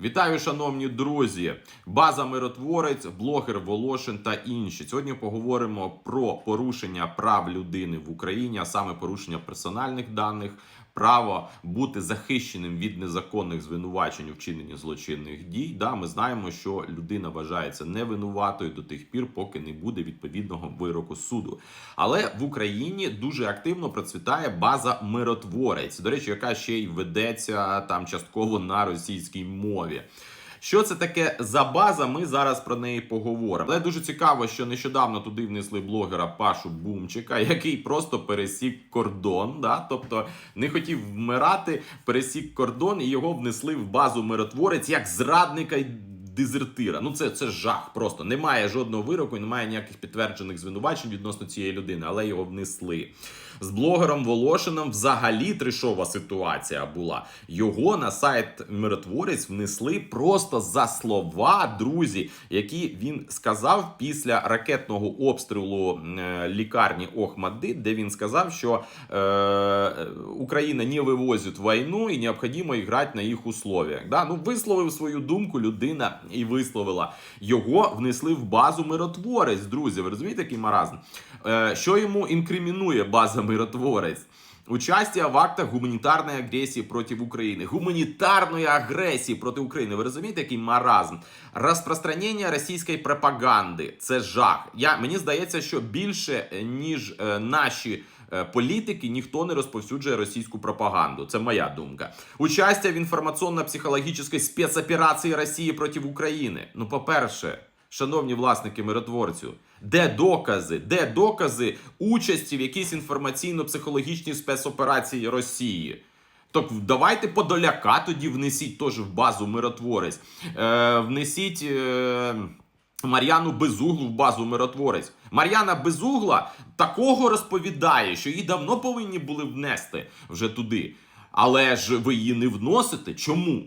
Вітаю, шановні друзі! База Миротворець, блогер Волошин та інші. Сьогодні поговоримо про порушення прав людини в Україні, а саме порушення персональних даних, право бути захищеним від незаконних звинувачень у вчиненні злочинних дій. Да, ми знаємо, що людина вважається невинуватою до тих пір, поки не буде відповідного вироку суду. Але в Україні дуже активно процвітає база Миротворець. До речі, яка ще й ведеться там частково на російській мові. Що це таке за база? Ми зараз про неї поговоримо. Але дуже цікаво, що нещодавно туди внесли блогера Пашу Бумчика, який просто пересік кордон. Да? Тобто не хотів вмирати, пересік кордон і його внесли в базу миротворець як зрадника. Дезертира, ну це це жах. Просто немає жодного вироку, немає ніяких підтверджених звинувачень відносно цієї людини, але його внесли. З блогером Волошином взагалі трешова ситуація була. Його на сайт Миротворець внесли просто за слова, друзі, які він сказав після ракетного обстрілу е, лікарні Охмадит, де він сказав, що е, Україна не вивозить війну і необхідно грати на їх условиях. Да? Ну, висловив свою думку людина і висловила. Його внесли в базу миротворець, друзі. Ви розумієте, який маразм? Е, що йому інкримінує база миротворець? Участие в актах гуманітарної агресії проти України. Гуманітарної агресії проти України. Ви розумієте, який маразм? Розпространення російської пропаганди. Це жах. Я, мені здається, що більше, е, ніж е, наші політики, ніхто не розповсюджує російську пропаганду. Це моя думка. Участие в інформаційно-психологічній спецоперації Росії проти України. Ну, по-перше. Шановні власники миротворцю, де докази? Де докази участі в якійсь інформаційно-психологічній спецоперації Росії? Так давайте Подоляка тоді внесіть теж в базу миротворець. Е, внесіть е, Мар'яну Безуглу в базу миротворець. Мар'яна Безугла такого розповідає, що її давно повинні були внести вже туди. Але ж ви її не вносите. Чому?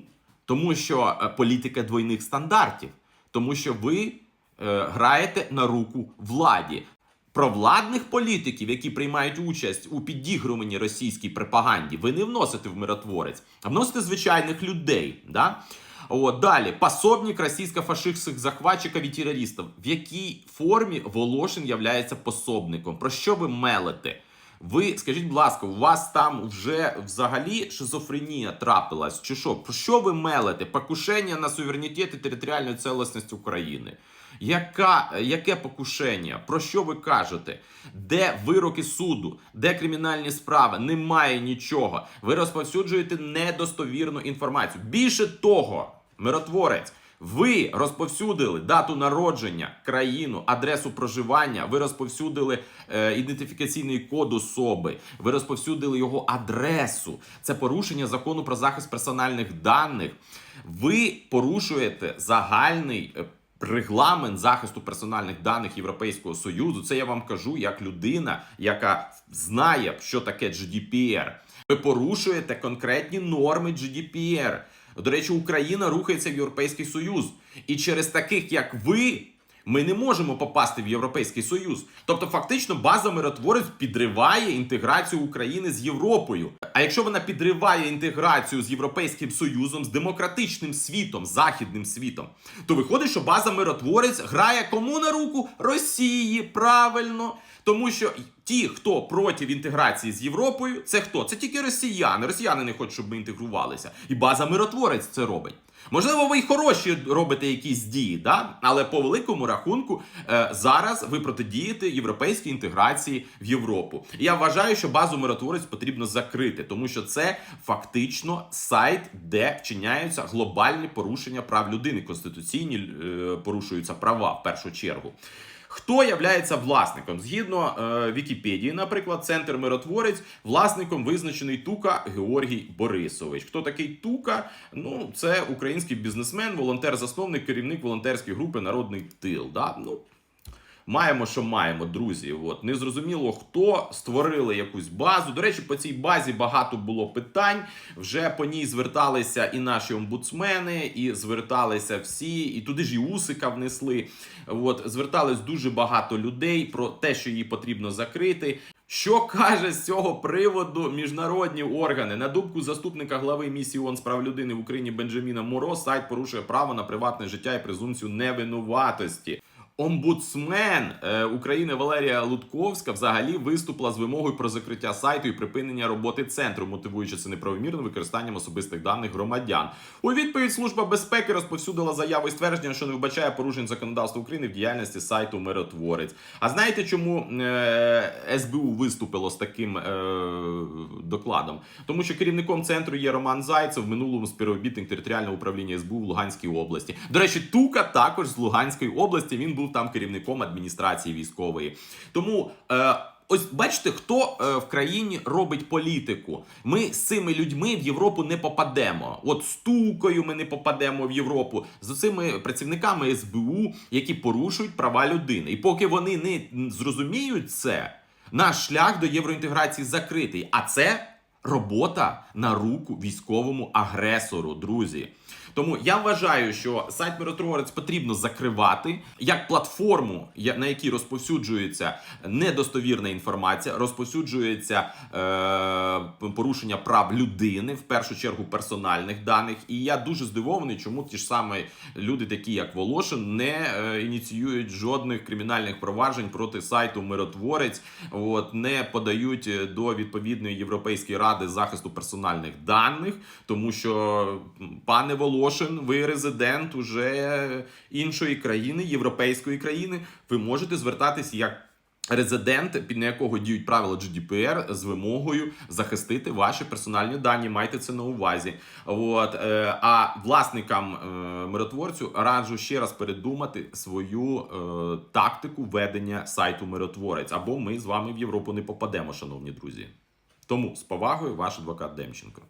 Тому що е, політика двойних стандартів. Тому що ви е, граєте на руку владі. Провладних політиків, які приймають участь у підігруванні російській пропаганді, ви не вносите в миротворець, а вносите звичайних людей. Да? От, далі, пособник російсько-фашистських захватчиків і терористів. В якій формі Волошин являється пособником? Про що ви мелите? Ви скажіть, будь ласка, у вас там вже взагалі шизофренія трапилась? Чи що? Про що ви мелите? Покушення на суверенітет і територіальну цілісність України. Яка, яке покушення? Про що ви кажете? Де вироки суду? Де кримінальні справи? Немає нічого. Ви розповсюджуєте недостовірну інформацію. Більше того, миротворець. Ви розповсюдили дату народження, країну, адресу проживання. Ви розповсюдили е, ідентифікаційний код особи. Ви розповсюдили його адресу. Це порушення закону про захист персональних даних. Ви порушуєте загальний. е, Регламент захисту персональних даних Європейського союзу, це я вам кажу як людина, яка знає, що таке GDPR. Ви порушуєте конкретні норми GDPR. До речі, Україна рухається в Європейський Союз. І через таких, як ви, ми не можемо попасти в Європейський Союз. Тобто, фактично, база миротворець підриває інтеграцію України з Європою. А якщо вона підриває інтеграцію з Європейським Союзом, з демократичним світом, західним світом, то виходить, що база миротворець грає кому на руку Росії правильно. Тому що ті, хто проти інтеграції з Європою, це хто? Це тільки росіяни. Росіяни не хочуть, щоб ми інтегрувалися. І база миротворець це робить. Можливо, ви й хороші робите якісь дії, да? але по великому рахунку е, зараз ви протидієте європейській інтеграції в Європу. І я вважаю, що базу миротворець потрібно закрити, тому що це фактично сайт, де вчиняються глобальні порушення прав людини. Конституційні е, порушуються права в першу чергу. Хто являється власником? Згідно е, Вікіпедії, наприклад, центр миротворець, власником визначений Тука Георгій Борисович. Хто такий Тука? Ну, це український бізнесмен, волонтер, засновник, керівник волонтерської групи Народний тил. Да? Ну, Маємо, що маємо, друзі. От незрозуміло, хто створили якусь базу. До речі, по цій базі багато було питань. Вже по ній зверталися і наші омбудсмени, і зверталися всі, і туди ж і Усика внесли. От звертались дуже багато людей про те, що її потрібно закрити. Що каже з цього приводу міжнародні органи? На думку заступника глави місії ООН з прав людини в Україні Бенджаміна Муро, сайт порушує право на приватне життя і презумпцію невинуватості. Омбудсмен е, України Валерія Лутковська взагалі виступила з вимогою про закриття сайту і припинення роботи центру, мотивуючи це неправомірним використанням особистих даних громадян. У відповідь служба безпеки розповсюдила заяву і ствердження, що не вбачає порушень законодавства України в діяльності сайту Миротворець. А знаєте, чому е, СБУ виступило з таким е, докладом? Тому що керівником центру є Роман Зайцев, в минулому співробітник територіального управління СБУ в Луганській області. До речі, Тука також з Луганської області. Він був там керівником адміністрації військової. Тому. Е, Ось бачите, хто е, в країні робить політику. Ми з цими людьми в Європу не попадемо. От з Тукою ми не попадемо в Європу з цими працівниками СБУ, які порушують права людини. І поки вони не зрозуміють це, наш шлях до євроінтеграції закритий. А це робота на руку військовому агресору, друзі. Тому я вважаю, що сайт Миротворець потрібно закривати як платформу, на якій розповсюджується недостовірна інформація, розповсюджується е, порушення прав людини, в першу чергу персональних даних. І я дуже здивований, чому ті ж самі люди, такі як Волошин, не е, ініціюють жодних кримінальних проваджень проти сайту Миротворець, от не подають е, до відповідної Європейської ради захисту персональних даних, тому що пане Волошин, ви резидент уже іншої країни, європейської країни. Ви можете звертатись як. Резидент, під якого діють правила GDPR, з вимогою захистити ваші персональні дані. Майте це на увазі. От е, а власникам е, миротворцю раджу ще раз передумати свою е, тактику ведення сайту Миротворець, або ми з вами в Європу не попадемо, шановні друзі. Тому з повагою, ваш адвокат Демченко.